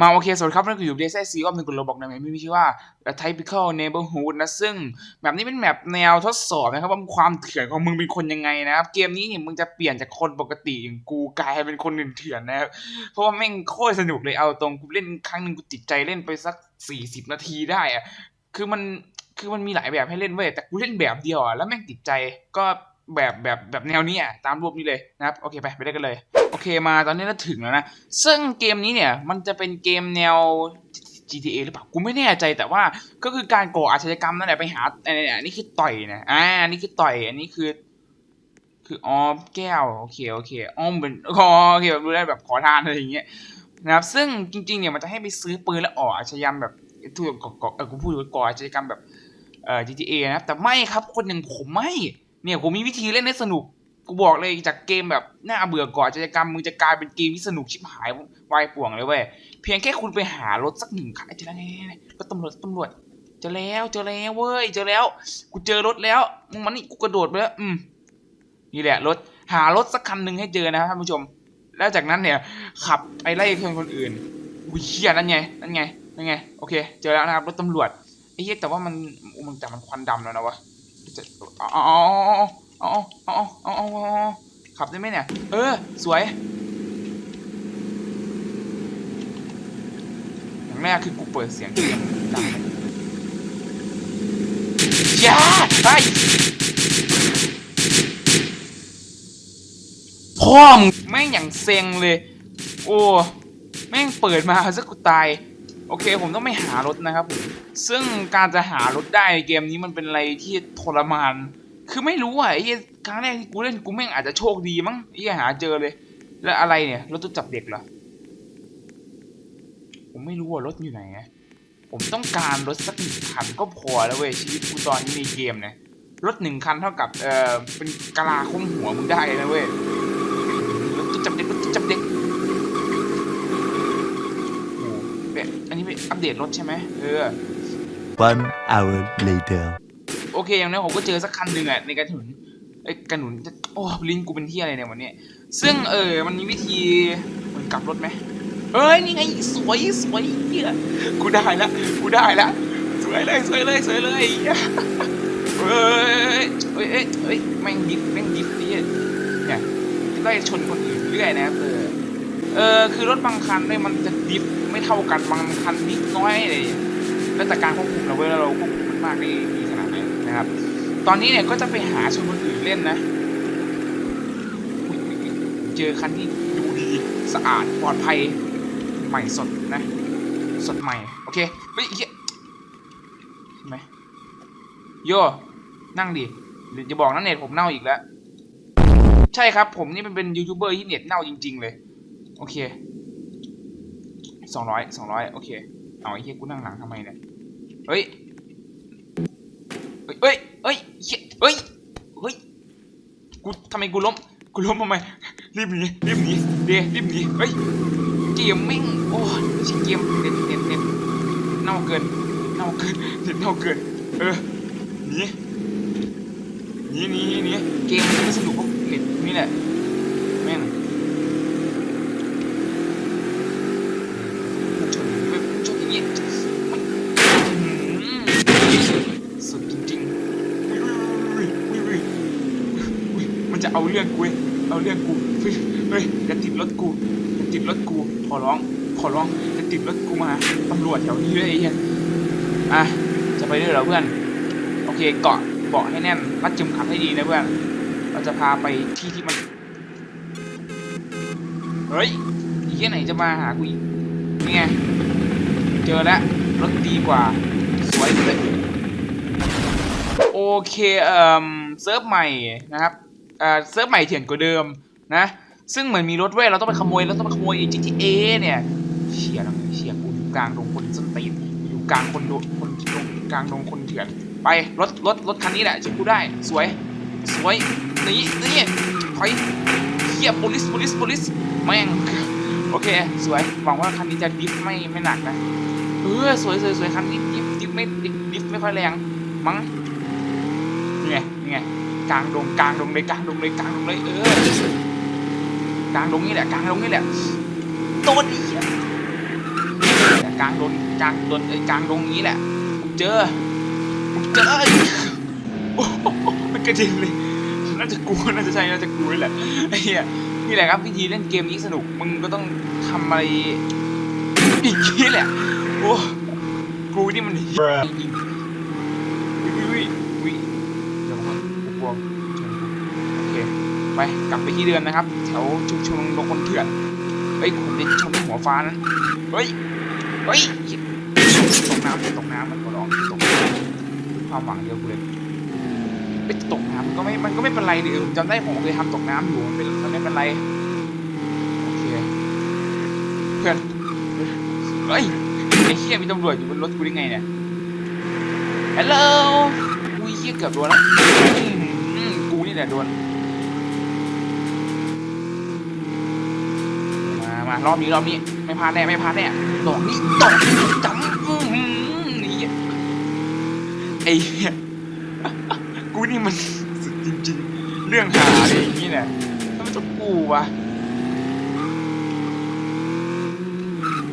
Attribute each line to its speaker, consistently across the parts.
Speaker 1: มาโอเคสวัสดีครับนั่นคืออยู่เดซซีก็เป็นกลุ่มโรบอกในแมปที่มีชื่อว่า Typical Neighborhood นะซึ่งแบบนี้เป็นแมปแนวทดสอบนะครับว่าความเถื่อนของมึงเป็นคนยังไงนะครับ เกมนี้เนี่ยมึงจะเปลี่ยนจากคนปกติอย่างกูกลายเป็นคนเถื่อนนะครับ เพราะว่าแม่งโคตรสนุกเลยเอาตรงกูเล่นครั้งหนึ่งกูติดใจเล่นไปสัก 40 นาทีได้อะคือมันคือมันมีหลายแบบให้เล่นเว้ยแต่กูเล่นแบบเดียวอะแล้วแม่งติดใจก็แบบแบบแบบแนวนี้อะตามรูปนี้เลยนะครับโอเคไปไปได้กันเลย โอเคมาตอนนี้เราถึงแล้วนะ ซึ่งเกมนี้เนี่ยมันจะเป็นเกมแนว GTA หรือเปล่า กูไม่แน่ใจแต่ว่าก็คือการก่ออาชญากรรมนั่นแหละไปหาอันนี้อันนี้คือต่อยนะอ่าอันนี้คือต่อยอันนี้คือ คืออ๋อแก้วโอเคโอเคอ๋อมเหมือนอ๋อโอเคแบบรู้ได้แบบขอทานอะไรอย่างเงี้ยนะครับ ซึ่งจริงๆเนี่ยมันจะให้ไปซื้อปืนแล้วอออาชญากรรมแบบถูกก่อเออกูพูดว่าก่ออาชญากรรมแบบเอ่อ GTA นะครับแต่ไม่ครับคนอย่างผมไม่เนี่ยผมมีวิธีเล่นให้สนุก กูบอกเลยจากเกมแบบน่าเบื่อก่อนอาชญากรรมมึงจะกลายเป็นเกมที่สนุกชิบหายวายป่วงเลยเว้ยเพียงแค่คุณไปหารถสักหนึ่งคันเจอแล้วรถตำรวจตำรวจเจอแล้วเจอแล้วเว้ยเจอแล้ว กูเจอรถแล้วมึงมันนี่กูกระโดดไปแล้วอืมนี่แหละรถหารถสักคันหนึ่งให้เจอนะครับท่านผู้ชม แล้วจากนั้นเนี่ย ขับไปไล่ชนคนอื่นอุ้ยเฮียนั่นไงนั่นไงนั่นไงโอเค เจอแล้วนะครับรถตำรวจไอ้เหี้ยแต่ว่ามันมันแต่มันควันดำแล้วนะวะอ๋ออ๋ออ๋ออาเอ เอาขับได้ไหมเนี่ย เออ สวย อย่างแรกคือกูเปิดเสียงเกมดังย่าไอ้พ่อมแม่งอย่างเซ็งเลย โอ้แม่งเปิดมาสักกูตาย โอเค ผมต้องไม่หารถนะครับผมซึ่งการจะหารถได้ในเกมนี้มันเป็นอะไรที่ทรมาน คือไม่รู้อะไอ้เหี้ยครั้งแรกที่กูเล่นกูแม่งอาจจะโชคดีมั้งไอ้เหี้ยหาเจอเลย แล้วอะไรเนี่ยรถตู้จับเด็กเหรอผมไม่รู้ว่ารถอยู่ไหนไงผมต้องการรถสักหนึ่งคันก็พอแล้วเว้ยชีวิตกูตอนนี้ในเกมเนี่ยรถหนึ่งคันเท่ากับเอ่อเป็นกะลาคุ้มหัวมึงได้นะเว้ยรถตู้จับเด็กรถตู้จับเด็กโอ้โหเนี่ยอันนี้เป็นอัปเดตรถใช่ไหมเออ
Speaker 2: One hour later.
Speaker 1: โอเคอย่างน้อยผมก็เจอสักคันหนึ่งอะในกระหนุนไอ้กระหนุนโอ้ลิ้นกูเป็นที่อะไรเนี่ยวันนี้ซึ่งเออมันมีวิธีเหมือนกลับรถไหมเอ้ยนี่ไงสวยสวยเหี้ยกูได้ละกูได้ละสวยเลยสวยเลยสวยเลยเอ้ยเฮ้ยเฮ้ยเฮ้ยแม่งดิฟแม่งดิฟเนี่เนี่ยไล่ชนคนอื่นเรื่อยนะครับเออเออคือรถบางคันเนี่ยมันจะดิฟไม่เท่ากันบางคันดิฟน้อยเลยแล้วแต่การควบคุมเราเว้ยเราควบคุมมันมากได้ดีข นะครับ ตอนนี้เนี่ยก็จะไปหาชนคนอื่นเล่นนะคุยอุ๊ยอุ๊ยเจอคันที่ดูดีสะอาดปลอดภัยใหม่สดนะ สดใหม่ โอเคเฮ้ยเหี้ยใช่ไหมโยนั่งดิเดี๋ยวจะบอกนะเน็ตผมเน่าอีกแล้ว ใช่ครับ ผมนี่เป็นเป็นยูทูบเบอร์ที่เน็ตเน่าจริง ๆ เลย โอเคสองร้อยสองร้อยโอเค เอาไอ้เหี้ยกูนั่งหลังทำไมเนี่ย เฮ้ย ฮ้ยเฮ้ยเฮ้ยเฮ้ยเฮ้ยกูทำไมกูล้มกูล้มทำไมรีบหนีรีบหนีเดรีบหนีเฮ้ยเกมแม่งโอ้ยไม่ใช่เกมเน็ตเน็ตเน็ตเน่าเกินเน่าเกินเน็ตเน่าเกินเออหนีหนีหนีหนีเกมมันไม่สนุกเพราะเน็ตนี่แหละ แม่งชนชนอย่างนี้มันอื้อหือสุดจริงๆอุ้ยอุ้ยอุ้ยอุ้ยอุ้ยมันจะเอาเรื่องกูเว้ยเอาเรื่องกูเฮ้ยเฮ้ยอย่าติดรถกูอย่าติดรถกูขอร้อง ขอร้องอย่าติดรถกูมาตำรวจแถวนี้เลยไอ้เหี้ยอะจะไปด้วยเหรอเพื่อน โอเคเกาะเบาะให้แน่นรัดจุมขัดให้ดีนะเพื่อน เราจะพาไปที่ที่มัน เฮ้ยอีกที่ไหนจะมาหากูอีกนี่ไง เจอแล้วรถดีกว่า สวยเลยโอเคเอ่อเซิร์ฟใหม่นะครับเอ่อเซิร์ฟใหม่เถื่อนกว่าเดิมนะซึ่งเหมือนมีรถเว้ยเราต้องไปขโมยเราต้องไปขโมย GTA เนี่ยเชียร์นะเชีย กลางดงคนส้นตีนอยู่กลางคนโดนคนดงกลางดงคนเถื่อน ไปรถรถรถคันนี้แหละช่วยกูได้ สวย สวยนี่นี่ถอยเฮีย police police police แม่งโอเค สวยหวังว่าคันนี้จะดิฟไม่ไม่หนักนะเออสวยสวยสวยคันนี้ดิฟดิฟไม่ดิฟไม่ค่อยแรงมั้งนี่ไงนี่ไงกลางดงกลางดงเลยกลางดงเลยกลางดงเลยเออกลางดงนี่แหละกลางดงนี่แหละ ก ลางโดนกลางโดนไอ้กลางดงนี้แหละผมเจอผมเจอโอ้โหมันกระเด็นเลยน่าจะกูน่าจะใช่น่าจะกูนี่แหละไอ้เหี้ยนี่แหละครับวิธีเล่นเกมนี้สนุกมึงก็ต้องทำอะไรอย่างนี้แหละโอ้กูนี่มันเหี้ยจริงวิวิวิวิเดี๋ยวก่อนกูกลัวโอเคไปกลับไปที่เดือนนะครับแถวชุมชนโลคนเถื่อนเฮ้ยผมจะชนหัวฟ้านั้นเฮ้ย เฮ้ยตกน้ำตกน้ำมันก็ร้องตกน้ำความหวังเดียวกูเลยไปตกน้ำมันก็ไม่ มันก็ไม่เป็นไรดิผมจำได้ผมเคยทำตกน้ำอยู่มันเป็นมันไม่เป็นไรโอเคเพื่อนเฮ้ยไอ้เหี้ยมีตำรวจอยู่บนรถกูได้ไงเนี่ยฮัลโหลอุ้ยเหี้ยเกือบโดนแล้วกูนี่แหละโดนมามารอบนี้รอบนี้ ลาดแน่ไม่พลาดแน่ดอกนี้ดอกนี้จำอื้อหือนี่ไอ้เหี้ยกูนี่มันสุดจริง ๆ เรื่องหาอะไรอย่างนี้เนี่ยทำไมต้องกูวะ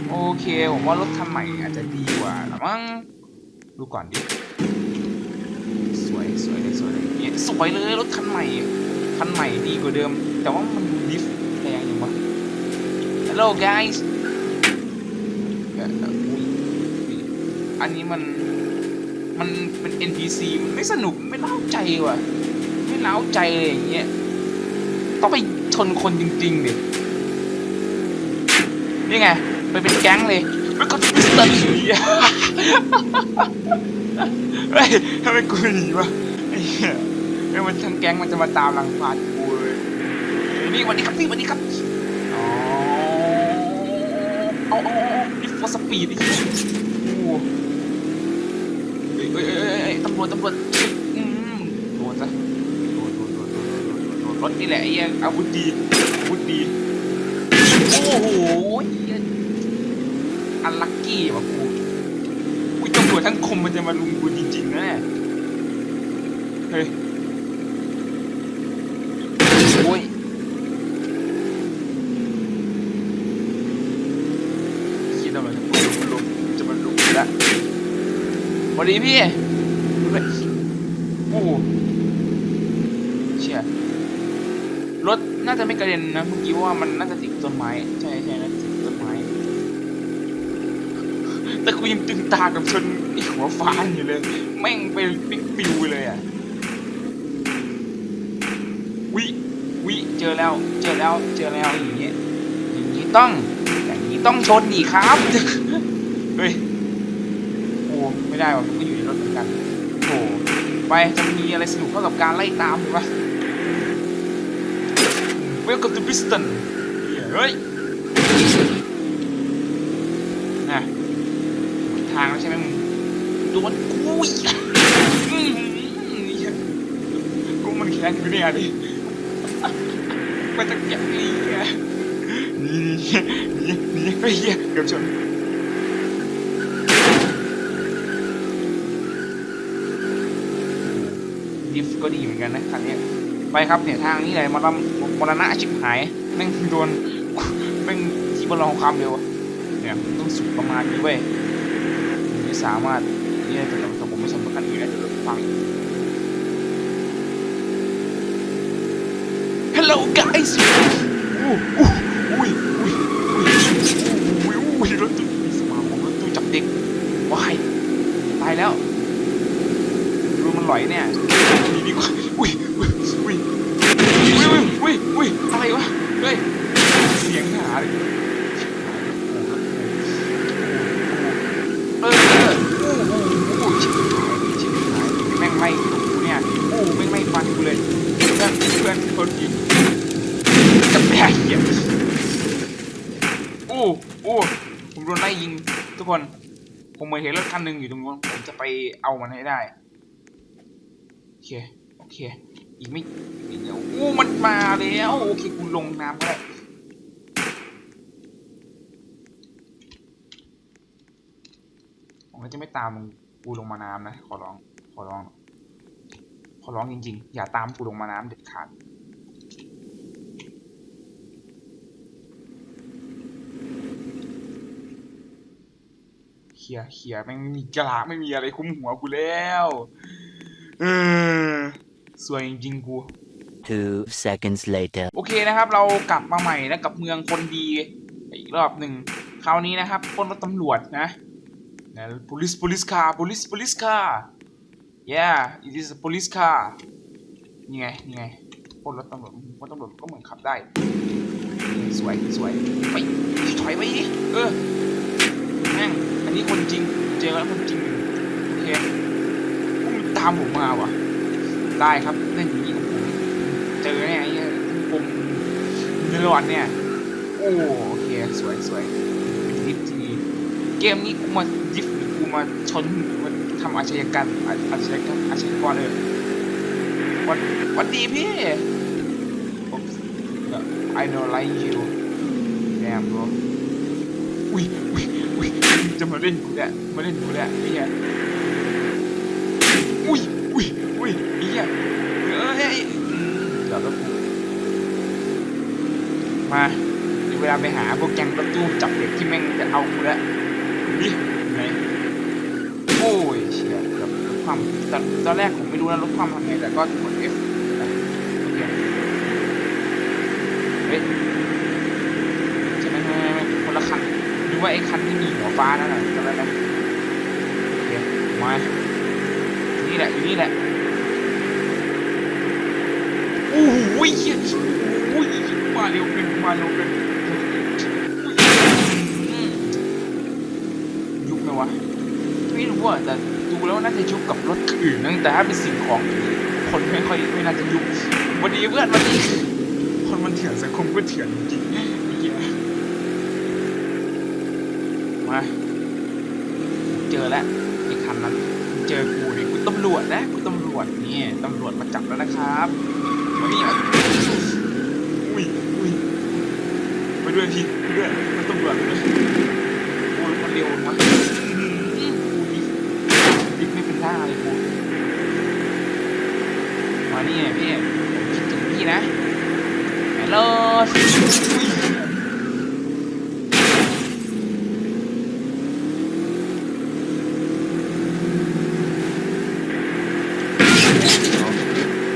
Speaker 1: โอเคผมว่ารถคันใหม่อาจจะดีกว่าละมั้งดูก่อนดิสวยสวยเลยสวยเลยเนี่ยสวยเลยรถคันใหม่คันใหม่ดีกว่าเดิม แต่ว่ามันดิฟแรงยังวะ Hello guys อันนี้มัน มันเป็น NPC มันไม่สนุกไม่เล้าใจว่ะ ไม่เล้าใจเลยอย่างเงี้ย ต้องไปชนคนจริงๆดินี่ไงไปเป็นแก๊งเลยแล้วก็มิสเตอร์หนีอะเฮ้ยทำไมกูหนีวะไอ้เหี้ยเอ้มันทั้งแก๊งมันจะมาตามรังควานกูเลยนี่วันนี้ครับพี่วันนี้ครับ เอานี่ฟอสปีดไอ้เหี้ยโอ้โหเอ้ยเอ้ยเอ้ยเอ้ยตำรวจตำรวจอืมโดนซะโดนโดนโดนโดนโดนโดนโดนรถนี่แหละไอ้เหี้ยอาวุธดีอาวุธดีโอ้โหเหี้ยอันลักกี้ว่ะกูอุ้ยตำรวจทั้งคมมันจะมาลุมกูจริงๆนะเนี่ยเฮ้ย โอ้ย คิดเอาไว้จะมาลุมจะมาลุมแล้วส วัสดีพี่โอ้โหเชี่ยรถน่าจะไม่กระเด็นนะเมื่อกี้ว่ามันน่าจะติดต้นไม้ใช่ใช่นะติดต้นไม้แต่กูยังตึงตากับชนไอหัวฟ้าอยู่เลยแม่งไปปิ๊กปิวเลยอะวิวิเจอแล้วเจอแล้วเจอแล้วอย่างเงี้ยอย่างนี้ต้องอย่างนี้ต้องชนอีกครับเฮ้ย ไม่ได้ว่ะมันก็อยู่ในรถเหมือนกันโอ้ไปจะมีอะไรสนุกเท่ากับการไล่ตามหรือวะ Welcome to Piston เฮ้ยนะทางแล้วใช่ไหมมึงโดนกูอีกกูมันแค้นกูเนี่ยดิมาจากอย่างนี้ไงนี่นี่นี่ไอ้เหี้ยเกือบชน ดิฟก็ดีเหมือนกันนะคันเนี้ยไปครับเนี่ยทางนี้เลยมรณมรณะชิบหายแม่งโดนแม่งที่บอลของความเร็วเนี่ยต้องสุดประมาณนี้เว้ยถึงจะสามารถนี่ยแต่แต่ผมไม่สนประกันอื่นะเดี๋ยวเราฟัง Hello guys อู้อู้อุ้ยอุ้ยอุ้ยอุ้ยอุ้ยรถตู้มีสมาคมรถตู้จับเด็กว้ายตายแล้วดูมันหลอยเนี่ยหนีดีกว่าอุ้ยอุ้ยอุ้ยอุ้ยอุ้ยอุ้ยอะไรวะเฮ้ยเสียงหา เลยเออออโอ้โหโอ้โหชิบหายชิบหายแม่งไม่ตกกูเนี่ยโอ้แม่งไม่ฟันกูเลยเพื่อนเพื่อนคนยิงจะแตกเหี้ยโอ้โอ้ผมโดนไล่ยิงทุกคน ผมเหมือนเห็นรถคันหนึ่งอยู่ตรงนู้นผมจะไปเอามันให้ได้โอเคโอเคอีกไม่อีกเดียวโอ้มันมาแล้วโอเคกูลงน้ำก็ได้ ผมก็จะ ไม่ตามกูลงมาน้ำนะ ขอร้อง ขอร้อง ขอร้องจริง ๆ อย่าตามกูลงมาน้ำเด็ดขาดเขียเขียแม่งไม่มีกระลาไม่มีอะไรคุ้มหัวกูแล้วเออสวยจริงๆกู
Speaker 2: Two seconds later.
Speaker 1: โอเคนะครับ เรากลับมาใหม่นะกับเมืองคนดีอีกรอบหนึ่งคราวนี้นะครับปล้นรถตำรวจนะ นะ police police car police police car yeah it is a police car นี่ไงนี่ไงปล้นรถตำรวจปล้นตำรวจก็เหมือนขับได้ สวยสวยไปถอยไปดิเออแม่งอันนี้คนจริง เจอแล้วคนจริงโอเคพวกมันตามผมมาวะได้ครับเล่นอย่างนี้กับผมเจอเนี่ยไอ้เหี้ยปุ่มเนื้อวันเนี่ย โอ้โอเคสวยสวยนดิฟที่ดีเกมนี้กูมา มาชนมาทำอาชญากรรมอาชญากรรมอาชญากรเลยวันวันดีพี่ I know like you damn bro อุ้ยอุ้ยอุ้ยจะมาเล่นกูแหละมาเล่นกูแหละไอ้เหี้ยอุ้ยอุ้ยอุ้ยไอ้เหี้ยเอ้ยอืมเดี๋ยวแล้วกูมาเวลาไปหาพวกแก๊งรถตู้จับเด็กที่แม่งจะเอากูแล้วนี่ ความตอนตอนแรกผมไม่รู้นะรถความทำไงแต่ก็กด F ไปโอเคเฮ้ยใช่ไหมไม่ไม่ไม่คนละคันดูว่าไอ้คันที่มีหัวฟ้านั่นน่ะจำได้ไหมโอเคมานี่แหละอยู่นี่แหละโอ้โหเหี้ยโอ้ยมาเร็วเกินมาเร็วเกินยุบไหมวะไม่รู้อะแต่ แล้วน่าจะยุบกับรถอื่นนะแต่ถ้าเป็นสิ่งของคนไม่ค่อยไม่น่าจะยุบวันนี้เพื่อนวันนี้คนมันเถื่อนสังคมก็เถื่อนจริงมาเจอแล้วไอ้คันนั้นเจอกูเนี่ยกูตำรวจนะกูตำรวจนี่ตำรวจมาจับแล้วนะครับมานี่อะอุ้ยอุ้ยไปด้วยพี่ไปด้วยมันตำรวจไปด้วยโอ้ยมันเร็วมากดิบไม่เป็นท่าเลยกูมานี่พี่ผมคิดถึงพี่นะฮัลโหล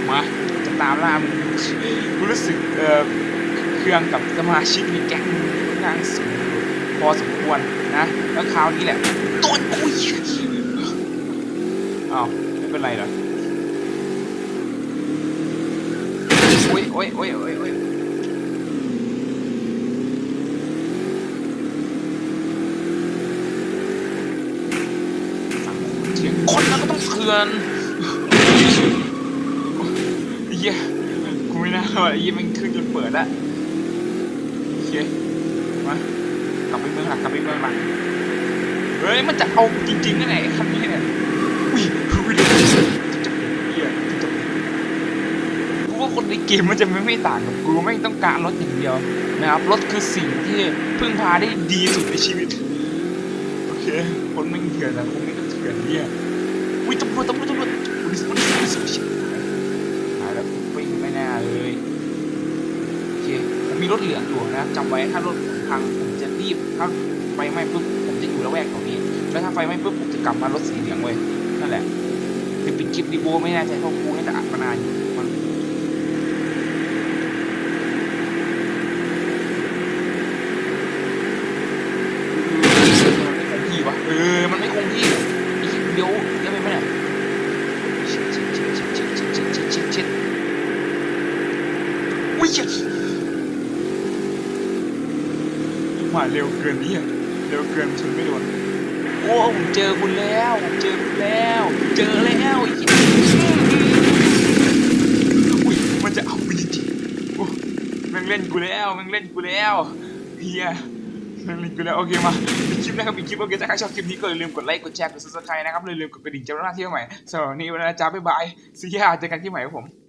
Speaker 1: มาจะตามล่ามึงกูรู้สึกเอ่อเครื่องกับสมาชิกในแก๊งมึงค่อนางสูงพอสมควรนะ แล้วคราวนี้แหละโดนกูอีก อ้าวไม่เป็นไรเหรอโอ้ยโอ้ยโอ้ยโอ้ยโอ้ยคนคนนั้นก็ต้องเถื่อนเหี้ยกูไม่น่าเลยเฮียมันขึ้นจนเปิดละโอเคมากลับไปเมืองหลักกลับไปเมืองหลักเฮ้ยมันจะเอาจริงๆนะไหนไอ้คันนี้เนี่ยอุ้อุ้ย วจะจับเหี้ยกูว่าคนในเกมมันจะไม่ไม่ต่างกับกูไม่ต้องการรถอย่างเดียวนะครับรถคือสิ่งที่พึ่งพาได้ดีสุดในชีวิตโอเคคนไม่เถื่อนนะคงไม่ต้องเถื่อนเนี่ยอุ้ยตำรวจตำรวจตำรวจอุ้ยอุ้ยอุ้ยอุ้ยหายแล้ววิ่งไม่แน่เลยโอเคผมมีรถเหลืองอยู่นะจำไว้ถ้ารถพังผมจะรีบถ้าไฟไหม้ปุ๊บผมจะอยู่ละแวกตรงนี้แล้วถ้าไฟไหม้ปุ๊บผมจะกลับมารถสีเหลืองเว้ยนั่นแหละ ไปปิดคลิปดีโบไม่แน่ใจเพราะกูน่าจะอัดมานานอยู่มันมันไม่คงที่วะเออมันไม่คงที่อ้เหี้ยเดี๋ยวเดี๋ยวไปไหมเนี่ยชิดชิดชิดชิดชิดชิดชิดชิดชิดชิดอุ้ยเหี้ยมาเร็วเกินนี่เร็วเกินชนไม่โดน โอ้ผมเจอคุณแล้วผมเจอคุณแล้ว เจอแล้วอุ้ยมันจะเอาไปจริงๆโอ้แม่งเล่นกูแล้วแม่งเล่นกูแล้วเฮียแม่งเล่นกูแล้วโอเคมาเป็นคลิปนะครับเป็นคลิปโอเคถ้าใครชอบคลิปนี้ก็อย่าลืมกดไลค์กดแชร์กดซับสไครต์นะครับอย่าลืมกดกระดิ่งแจ้งเตือนที่ใหม่สำหรับวันนี้วันนี้นะจ๊ะบ๊ายบายซีย่าเจอกันที่ใหม่ครับผม